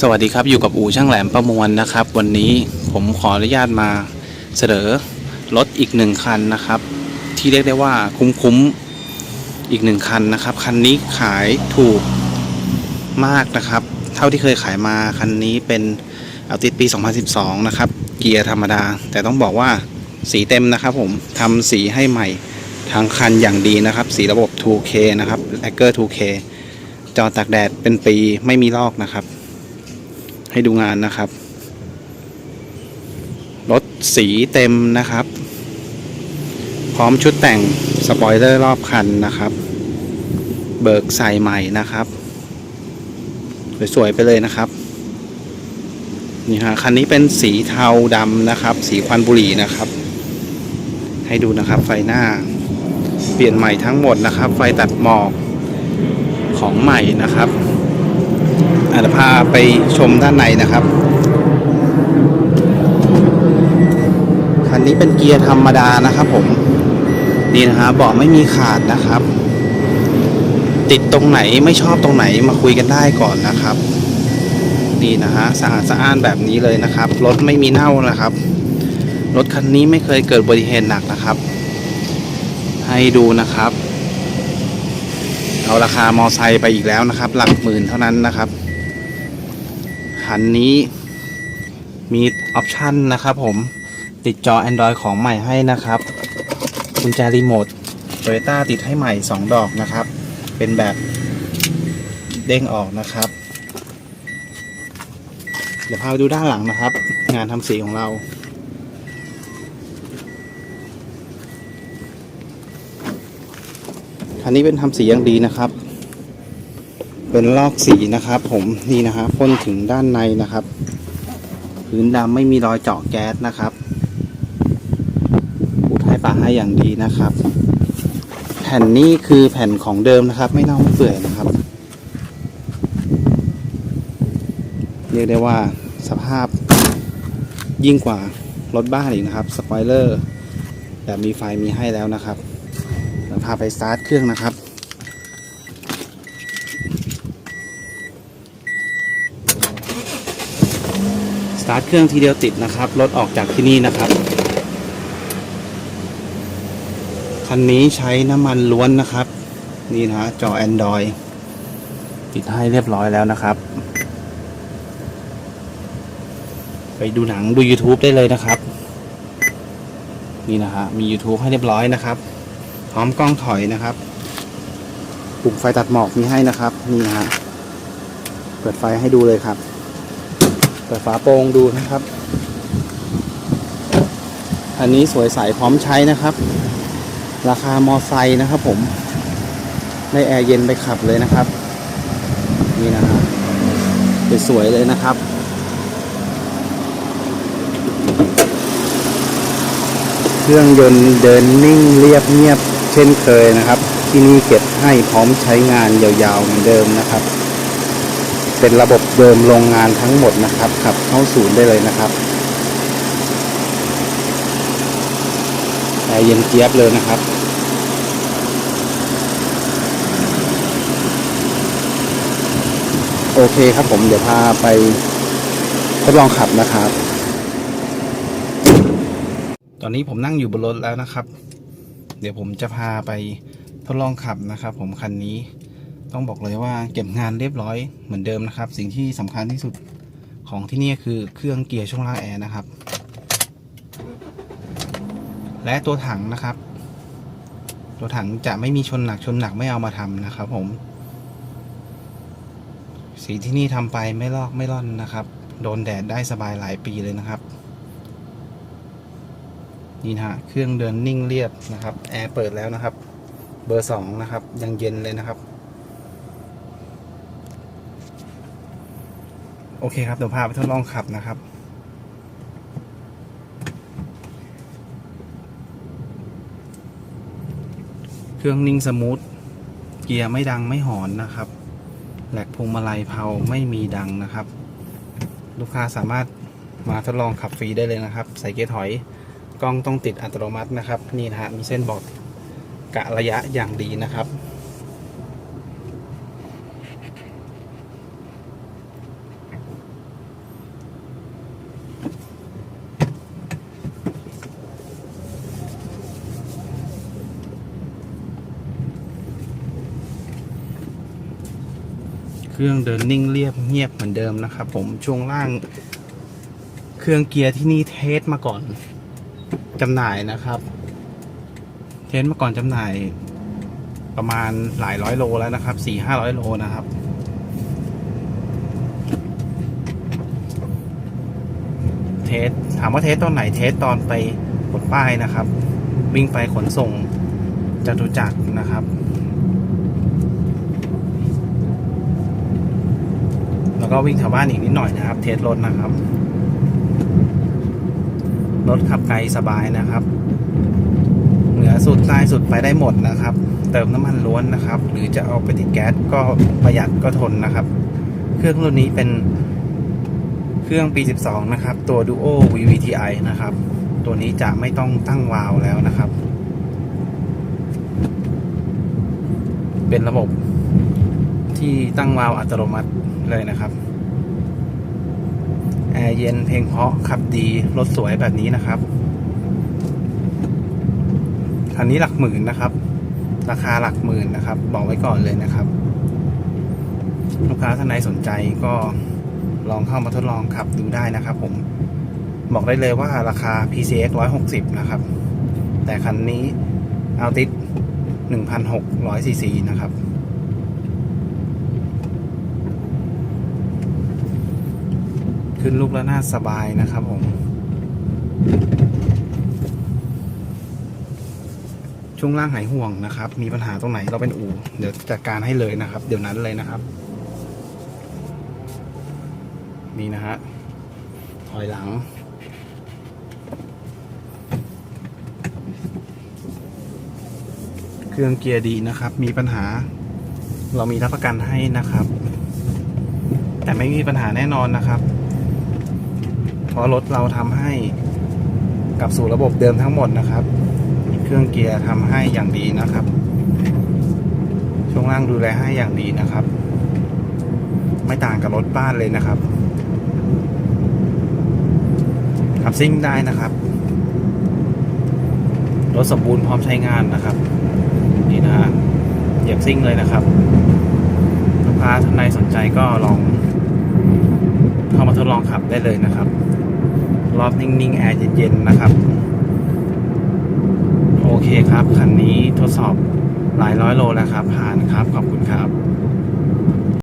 สวัสดีครับอยู่กับอู่ช่างแหลมประมวลนะครับ วันนี้ผมขออนุญาตมาเสนอรถอีกหนึ่งคันนะครับ ที่เรียกได้ว่าคุ้มๆอีกหนึ่งคันนะครับ คันนี้ขายถูกมากนะครับ เท่าที่เคยขายมาคันนี้เป็นเอาติดปี 2012 นะครับ เกียร์ธรรมดา แต่ต้องบอกว่าสีเต็มนะครับ ผมทำสีให้ใหม่ทั้งคันอย่างดีนะครับ สีระบบ 2K นะครับแลกเกอร์ 2K จอตากแดดเป็นปีไม่มีลอกนะครับ ให้ดูงานนะครับ รถสีเต็มนะครับ พร้อมชุดแต่งสปอยเลอร์รอบคันนะครับ เบิกใส่ใหม่นะครับสวยๆไปเลยนะครับนี่ฮะคันนี้เป็นสีเทาดำนะครับ สีควันบุหรี่นะครับ ให้ดูนะครับไฟหน้า เปลี่ยนใหม่ทั้งหมดนะครับ ไฟตัดหมอกของใหม่นะครับ อาจจะพาไปชมด้านในนะครับ คันนี้เป็นเกียร์ธรรมดานะครับผม นี่นะฮะเบาะไม่มีขาดนะครับ ติดตรงไหนไม่ชอบตรงไหนมาคุยกันได้ก่อนนะครับนี่นะฮะสะอาดสะอ้านแบบนี้เลยนะครับ รถไม่มีเน่านะครับ รถคันนี้ไม่เคยเกิดอุบัติเหตุหนักนะครับ ให้ดูนะครับ เอาราคามอไซค์ไปอีกแล้วนะครับ หลักหมื่นเท่านั้นนะครับ คันนี้มีออปชันนะครับผมติดจอ Android ของใหม่ให้นะครับกุญแจรีโมทโตโยต้าติดให้ใหม่ 2 ดอกนะครับ เป็นแบบเด้งออกนะครับ เดี๋ยวพาไปดูด้านหลังนะครับ งานทำสีของเราคันนี้เป็นทำสีอย่างดีนะครับ เป็นลอกสีนะครับ ผมนี่นะฮะพ่นถึงด้านในนะครับ พื้นดำไม่มีรอยเจาะแก๊สนะครับปูท้ายปาให้อย่างดีนะครับ แผ่นนี้คือแผ่นของเดิมนะครับ ไม่เน่าไม่เปื่อยนะครับเรียกได้ว่าสภาพยิ่งกว่ารถบ้านอีกนะครับสปอยเลอร์แบบมีไฟมีให้แล้วนะครับพาไปสตาร์ทเครื่องนะครับ ตาร์ทเครื่องทีเดียวติดนะครับรถออกจากที่นี่นะครับ คันนี้ใช้น้ำมันล้วนนะครับ นี่นะฮะจอ Android ติดให้เรียบร้อยแล้วนะครับ ไปดูหนังดู YouTube ได้เลยนะครับ นี่นะฮะมี YouTube ให้เรียบร้อยนะครับ พร้อมกล้องถอยนะครับปุ่มไฟตัดหมอกมีให้นะครับ นี่นะฮะเปิดไฟให้ดูเลยครับ เปิดฝาโปรงดูนะครับ อันนี้สวยใสพร้อมใช้นะครับ ราคามอไซค์นะครับผมได้แอร์เย็นไปขับเลยนะครับ นี่นะฮะสวยๆเลยนะครับเครื่องยนต์เดินนิ่งเรียบเงียบเช่นเคยนะครับ ที่นี่เก็บให้พร้อมใช้งานยาวๆเหมือนเดิมนะครับ เป็นระบบเดิมโรงงานทั้งหมดนะครับขับเข้าศูนย์ได้เลยนะครับแอร์เย็นเจี๊ยบเลยนะครับโอเคครับผมเดี๋ยวพาไปทดลองขับนะครับ ตอนนี้ผมนั่งอยู่บนรถแล้วนะครับ เดี๋ยวผมจะพาไปทดลองขับนะครับ ผมคันนี้ ต้องบอกเลยว่าเก็บงานเรียบร้อยเหมือนเดิมนะครับ สิ่งที่สำคัญที่สุดของที่นี่คือเครื่องเกียร์ช่วงล่างแอร์นะครับ และตัวถังนะครับ ตัวถังจะไม่มีชนหนักชนหนักไม่เอามาทำนะครับผม สีที่นี่ทำไปไม่ลอกไม่ร่อนนะครับ โดนแดดได้สบายหลายปีเลยนะครับนี่ฮะเครื่องเดินนิ่งเรียบนะครับ แอร์เปิดแล้วนะครับ เบอร์สองนะครับ ยังเย็นเลยนะครับ โอเคครับ เดี๋ยวพาไปทดลองขับนะครับ เครื่องนิ่งสมูท เกียร์ไม่ดังไม่หอนนะครับ แหลกพวงมาลัยเพาไม่มีดังนะครับ ลูกค้าสามารถมาทดลองขับฟรีได้เลยนะครับ ใส่เกียร์ถอย กล้องต้องติดอัตโนมัตินะครับ นี่นะฮะมีเส้นบอกกะระยะอย่างดีนะครับ เครื่องเดินนิ่งเรียบเงียบเหมือนเดิมนะครับผมช่วงล่าง เครื่องเกียร์ที่นี่เทสมาก่อนจำหน่ายนะครับ เทสมาก่อนจำหน่ายประมาณหลายร้อยโลแล้วนะครับสี่ห้าร้อยโลนะครับเทสถามว่าเทสตอนไหนเทสตอนไปกดป้ายนะครับ วิ่งไปขนส่งจตุจักรนะครับ แล้ว ก็วิ่งแถวบ้านอีกนิดหน่อยนะครับ เทสรถนะครับ รถขับไกลสบายนะครับ เหนือสุดใต้สุดไปได้หมดนะครับ เติมน้ำมันล้วนนะครับ หรือจะเอาไปติดแก๊สก็ประหยัดก็ทนนะครับ เครื่องรุ่นนี้เป็นเครื่องปี 12 นะครับ ตัว Duo VVTi นะครับ ตัวนี้จะไม่ต้องตั้งวาล์วแล้วนะครับ เป็นระบบที่ตั้งวาล์วอัตโนมัติเลยนะครับ แอร์เย็นเพลงเพราะขับดีรถสวยแบบนี้นะครับคันนี้หลักหมื่นนะครับ ราคาหลักหมื่นนะครับ บอกไว้ก่อนเลยนะครับ ลูกค้าท่านใดสนใจก็ลองเข้ามาทดลองขับดูได้นะครับ ผมบอกได้เลยว่าราคา PCX 160 นะครับ แต่คันนี้เอาติด1,600ซีซีนะครับ ขึ้นลูกแล้วน่าสบายนะครับผม ช่วงล่างหายห่วงนะครับ มีปัญหาตรงไหนเราเป็นอู่เดี๋ยวจัดการให้เลยนะครับ เดี๋ยวนั้นเลยนะครับ นี่นะฮะถอยหลังเครื่องเกียร์ดีนะครับ มีปัญหา เรามีรับประกันให้นะครับ แต่ไม่มีปัญหาแน่นอนนะครับ ราะรถเราทำให้กลับสู่ระบบเดิมทั้งหมดนะครับ เครื่องเกียร์ทำให้อย่างดีนะครับ ช่วงล่างดูแลให้อย่างดีนะครับ ไม่ต่างกับรถบ้านเลยนะครับขับซิ่งได้นะครับรถสมบูรณ์พร้อมใช้งานนะครับ นี่นะฮะเหยียบซิ่งเลยนะครับลูกค้าท่านใดสนใจก็ลองเข้ามาทดลองขับได้เลยนะครับ รอบนิ่งๆ แอร์เย็นๆ นะครับ โอเคครับ คันนี้ทดสอบหลายร้อยโลแล้วครับ ผ่านครับ ขอบคุณครับ